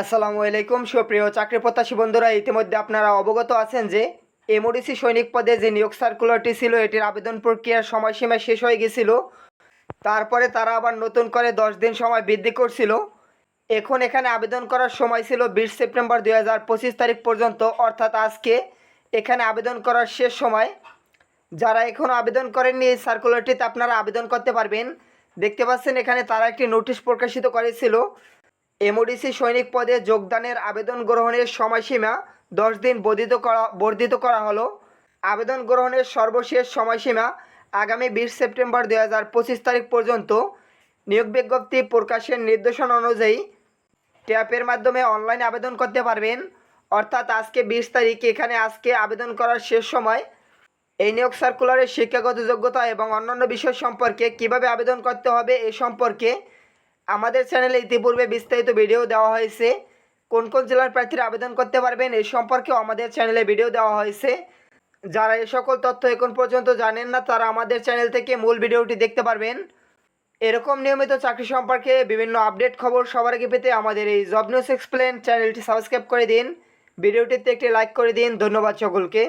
আসসালামু আলাইকুম, সুপ্রিয় চাকরি প্রত্যাশী বন্ধুরা, ইতিমধ্যে আপনারা অবগত আছেন যে এমওডিসি সৈনিক পদে যে নিয়োগ সার্কুলারটি ছিল, এটির আবেদন প্রক্রিয়ার সময়সীমা শেষ হয়ে গেছিল। তারপরে তারা আবার নতুন করে দশ দিন সময় বৃদ্ধি করছিল। এখন এখানে আবেদন করার সময় ছিল বিশ সেপ্টেম্বর দুই হাজার পঁচিশ তারিখ পর্যন্ত, অর্থাৎ আজকে এখানে আবেদন করার শেষ সময়। যারা এখনও আবেদন করেননি এই সার্কুলারটিতে আপনারা আবেদন করতে পারবেন। দেখতে পাচ্ছেন এখানে তারা একটি নোটিশ প্রকাশিত করেছিল। এমওডিসি সৈনিক পদে যোগদানের আবেদন গ্রহণের সময়সীমা দশ দিন বর্ধিত করা বর্ধিত করা হলো। আবেদন গ্রহণের সর্বশেষ সময়সীমা আগামী বিশ সেপ্টেম্বর দুই হাজার পঁচিশ তারিখ পর্যন্ত। নিয়োগ বিজ্ঞপ্তি প্রকাশের নির্দেশনা অনুযায়ী ট্যাপের মাধ্যমে অনলাইনে আবেদন করতে পারবেন। অর্থাৎ আজকে বিশ তারিখ, এখানে আজকে আবেদন করার শেষ সময়। এই নিয়োগ সার্কুলারের শিক্ষাগত যোগ্যতা এবং অন্যান্য বিষয় সম্পর্কে কীভাবে আবেদন করতে হবে এ সম্পর্কে আমাদের চ্যানেলে ইতিপূর্বে বিস্তারিত ভিডিও দেওয়া হয়েছে। কোন কোন জেলার প্রার্থীরা আবেদন করতে পারবেন এই সম্পর্কেও আমাদের চ্যানেলে ভিডিও দেওয়া হয়েছে। যারা এই সকল তথ্য এখন পর্যন্ত জানেন না, তারা আমাদের চ্যানেল থেকে মূল ভিডিওটি দেখতে পারবেন। এরকম নিয়মিত চাকরি সম্পর্কে বিভিন্ন আপডেট খবর সবার আগে পেতে আমাদের এই জব নিউজ এক্সপ্লেন চ্যানেলটি সাবস্ক্রাইব করে দিন। ভিডিওটিতে একটি লাইক করে দিন। ধন্যবাদ সকলকে।